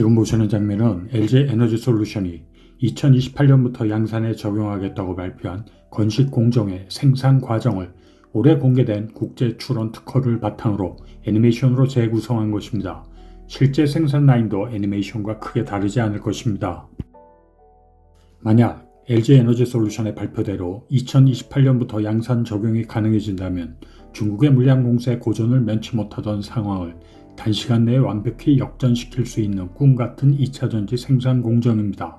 지금 보시는 장면은 LG 에너지 솔루션이 2028년부터 양산에 적용하겠다고 발표한 건식 공정의 생산 과정을 올해 공개된 국제 출원 특허를 바탕으로 애니메이션으로 재구성한 것입니다. 실제 생산 라인도 애니메이션과 크게 다르지 않을 것입니다. 만약 LG 에너지 솔루션의 발표대로 2028년부터 양산 적용이 가능해진다면 중국의 물량 공세 고전을 면치 못하던 상황을 단시간 내에 완벽히 역전시킬 수 있는 꿈 같은 2차전지 생산 공정입니다.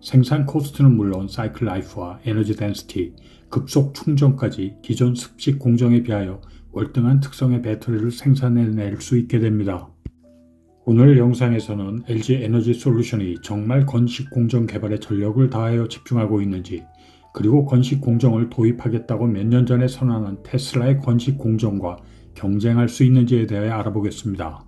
생산 코스트는 물론 사이클 라이프와 에너지 덴시티, 급속 충전까지 기존 습식 공정에 비하여 월등한 특성의 배터리를 생산해낼 수 있게 됩니다. 오늘 영상에서는 LG 에너지 솔루션이 정말 건식 공정 개발에 전력을 다하여 집중하고 있는지, 그리고 건식 공정을 도입하겠다고 몇 년 전에 선언한 테슬라의 건식 공정과 경쟁할 수 있는지에 대해 알아보겠습니다.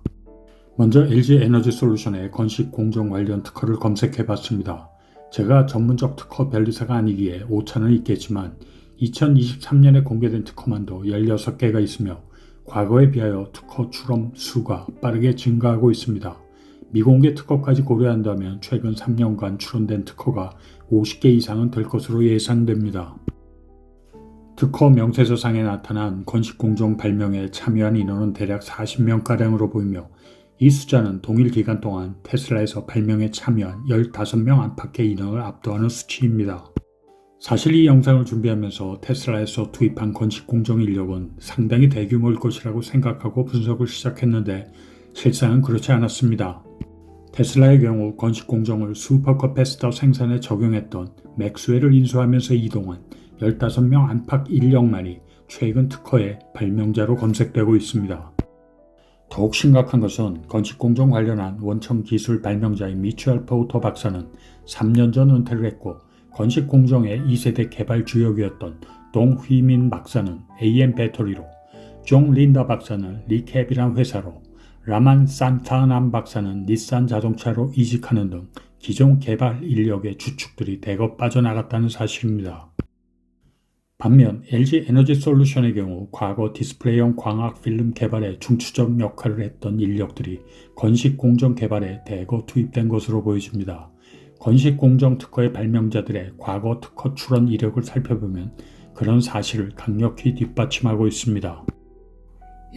먼저 LG 에너지 솔루션의 건식 공정 관련 특허를 검색해 봤습니다. 제가 전문적 특허 변리사가 아니기에 오차는 있겠지만 2023년에 공개된 특허만도 16개가 있으며 과거에 비하여 특허 출원 수가 빠르게 증가하고 있습니다. 미공개 특허까지 고려한다면 최근 3년간 출원된 특허가 50개 이상은 될 것으로 예상됩니다. 특허 명세서상에 나타난 건식공정 발명에 참여한 인원은 대략 40명가량으로 보이며 이 숫자는 동일 기간 동안 테슬라에서 발명에 참여한 15명 안팎의 인원을 압도하는 수치입니다. 사실 이 영상을 준비하면서 테슬라에서 투입한 건식 공정 인력은 상당히 대규모일 것이라고 생각하고 분석을 시작했는데 실상은 그렇지 않았습니다. 테슬라의 경우 건식 공정을 슈퍼커패스터 생산에 적용했던 맥스웰을 인수하면서 이동한 15명 안팎 인력만이 최근 특허의 발명자로 검색되고 있습니다. 더욱 심각한 것은 건식공정 관련한 원천 기술 발명자인 미추얼 포우터 박사는 3년 전 은퇴를 했고 건식공정의 2세대 개발 주역이었던 동휘민 박사는 AM 배터리로, 종 린다 박사는 리캡이란 회사로, 라만 산타남 박사는 닛산 자동차로 이직하는 등 기존 개발 인력의 주축들이 대거 빠져나갔다는 사실입니다. 반면 LG 에너지 솔루션의 경우 과거 디스플레이형 광학 필름 개발에 중추적 역할을 했던 인력들이 건식 공정 개발에 대거 투입된 것으로 보여집니다. 건식 공정 특허의 발명자들의 과거 특허 출원 이력을 살펴보면 그런 사실을 강력히 뒷받침하고 있습니다.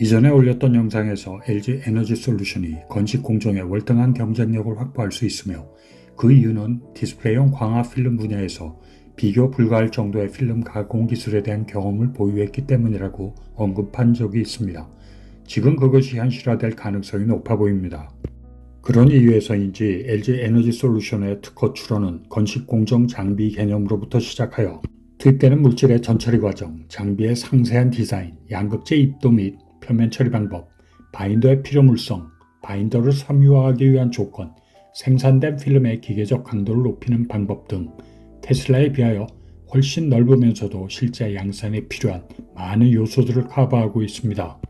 이전에 올렸던 영상에서 LG 에너지 솔루션이 건식 공정의 월등한 경쟁력을 확보할 수 있으며 그 이유는 디스플레이형 광학 필름 분야에서 비교 불가할 정도의 필름 가공 기술에 대한 경험을 보유했기 때문이라고 언급한 적이 있습니다. 지금 그것이 현실화될 가능성이 높아 보입니다. 그런 이유에서인지 LG 에너지 솔루션의 특허 출원은 건식 공정 장비 개념으로부터 시작하여 투입되는 물질의 전처리 과정, 장비의 상세한 디자인, 양극재 입도 및 표면 처리 방법, 바인더의 필요 물성, 바인더를 섬유화하기 위한 조건, 생산된 필름의 기계적 강도를 높이는 방법 등 테슬라에 비하여 훨씬 넓으면서도 실제 양산에 필요한 많은 요소들을 커버하고 있습니다.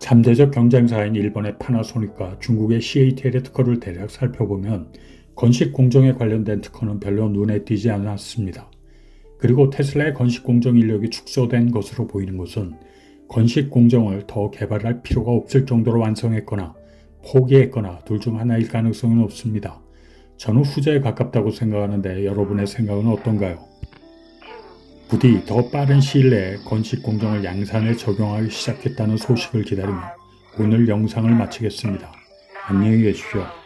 잠재적 경쟁사인 일본의 파나소닉과 중국의 CATL의 특허를 대략 살펴보면 건식 공정에 관련된 특허는 별로 눈에 띄지 않았습니다. 그리고 테슬라의 건식 공정 인력이 축소된 것으로 보이는 것은 건식 공정을 더 개발할 필요가 없을 정도로 완성했거나 포기했거나 둘 중 하나일 가능성이 높습니다. 저는 후자에 가깝다고 생각하는데 여러분의 생각은 어떤가요? 부디 더 빠른 시일 내에 건식 공정을 양산에 적용하기 시작했다는 소식을 기다리며 오늘 영상을 마치겠습니다. 안녕히 계십시오.